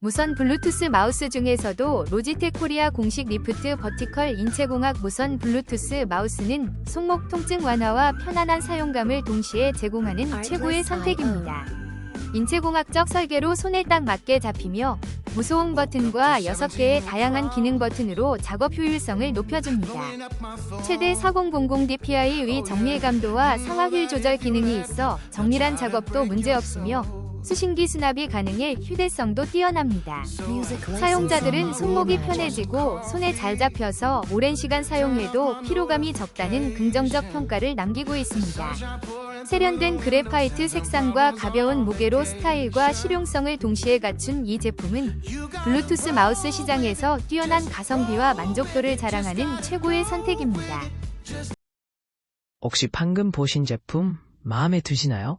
무선 블루투스 마우스 중에서도 로지텍 코리아 공식 리프트 버티컬 인체공학 무선 블루투스 마우스는 손목 통증 완화와 편안한 사용감을 동시에 제공하는 최고의 선택입니다. 인체공학적 설계로 손에 딱 맞게 잡히며 무소음 버튼과 6개의 다양한 기능 버튼으로 작업 효율성을 높여줍니다. 최대 4000 dpi의 정밀 감도와 상하 휠 조절 기능이 있어 정밀한 작업도 문제없으며 수신기 수납이 가능해 휴대성도 뛰어납니다. 사용자들은 손목이 편해지고 손에 잘 잡혀서 오랜 시간 사용해도 피로감이 적다는 긍정적 평가를 남기고 있습니다. 세련된 그래파이트 색상과 가벼운 무게로 스타일과 실용성을 동시에 갖춘 이 제품은 블루투스 마우스 시장에서 뛰어난 가성비와 만족도를 자랑하는 최고의 선택입니다. 혹시 방금 보신 제품 마음에 드시나요?